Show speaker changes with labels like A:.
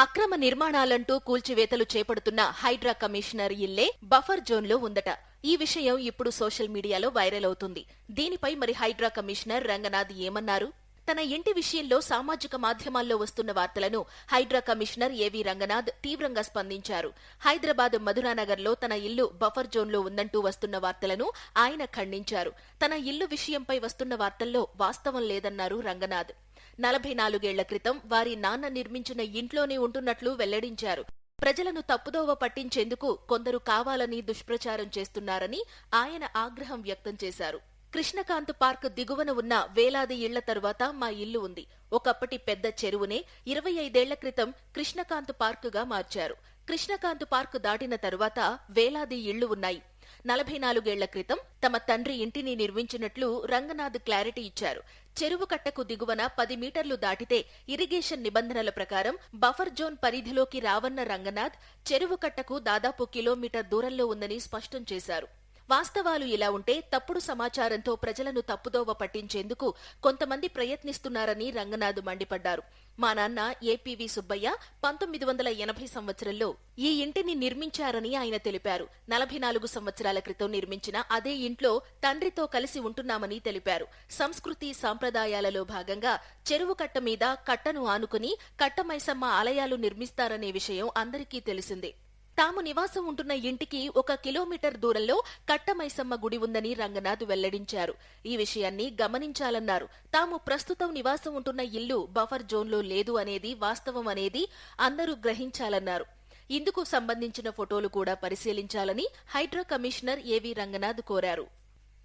A: అక్రమ నిర్మాణాలంటూ కూల్చివేతలు చేపడుతున్న హైడ్రా కమిషనర్ ఇల్లే బఫర్ జోన్లో ఉందట. ఈ విషయం ఇప్పుడు సోషల్ మీడియాలో వైరల్ అవుతుంది. దీనిపై మరి హైడ్రా కమిషనర్ రంగనాథ్ ఏమన్నారు? తన ఇంటి విషయంలో సామాజిక మాధ్యమాల్లో వస్తున్న వార్తలను హైడ్రా కమిషనర్ ఏవి రంగనాథ్ తీవ్రంగా స్పందించారు. హైదరాబాద్ మధురానగర్లో తన ఇల్లు బఫర్ జోన్లో ఉందంటూ వస్తున్న వార్తలను ఆయన ఖండించారు. తన ఇల్లు విషయంపై వస్తున్న వార్తల్లో వాస్తవం లేదన్నారు రంగనాథ్. నలభై నాలుగేళ్ళ క్రితం వారి నాన్న నిర్మించిన ఇంట్లోనే ఉంటున్నట్లు వెల్లడించారు. ప్రజలను తప్పుదోవ పట్టించేందుకు కొందరు కావాలని దుష్ప్రచారం చేస్తున్నారని ఆయన ఆగ్రహం వ్యక్తం చేశారు. కృష్ణకాంత్ పార్క్ దిగువన ఉన్న వేలాది ఇళ్ళ తరువాత మా ఇల్లు ఉంది. ఒకప్పటి పెద్ద చెరువునే ఇరవై ఐదేళ్ళ క్రితం కృష్ణకాంత్ పార్కుగా మార్చారు. కృష్ణకాంత్ పార్క్ దాటిన తరువాత వేలాది ఇళ్ళు ఉన్నాయి. నలభై నాలుగేళ్ళ క్రితం తమ తండ్రి ఇంటిని నిర్మించినట్లు రంగనాథ్ క్లారిటీ ఇచ్చారు. చెరువు కట్టకు దిగువన పది మీటర్లు దాటితే ఇరిగేషన్ నిబంధనల ప్రకారం బఫర్ జోన్ పరిధిలోకి రావన్న రంగనాథ్ చెరువు కట్టకు దాదాపు కిలోమీటర్ దూరంలో ఉందని స్పష్టం చేశారు. వాస్తవాలు ఇలా ఉంటే తప్పుడు సమాచారంతో ప్రజలను తప్పుదోవ పట్టించేందుకు కొంతమంది ప్రయత్నిస్తున్నారని రంగనాథ్ మండిపడ్డారు. మా నాన్న ఏపీవి సుబ్బయ్య పంతొమ్మిది వందల ఎనభై సంవత్సరంలో ఈ ఇంటిని నిర్మించారని ఆయన తెలిపారు. నలభై నాలుగు సంవత్సరాల క్రితం నిర్మించిన అదే ఇంట్లో తండ్రితో కలిసి ఉంటున్నామని తెలిపారు. సంస్కృతి సాంప్రదాయాలలో భాగంగా చెరువు కట్ట మీద కట్టను ఆనుకుని కట్టమైసమ్మ ఆలయాలు నిర్మిస్తారనే విషయం అందరికీ తెలిసిందే. తాము నివాసం ఉంటున్న ఇంటికి ఒక కిలోమీటర్ దూరంలో కట్టమైసమ్మ గుడి ఉందని రంగనాథ్ వెల్లడించారు. ఈ విషయాన్ని గమనించాలన్నారు. తాము ప్రస్తుతం నివాసం ఉంటున్న ఇల్లు బఫర్ జోన్లో లేదు అనేది వాస్తవం అనేది అందరూ గ్రహించాలన్నారు. ఇందుకు సంబంధించిన ఫోటోలు కూడా పరిశీలించాలని హైడ్రా కమిషనర్ ఏవి రంగనాథ్ కోరారు.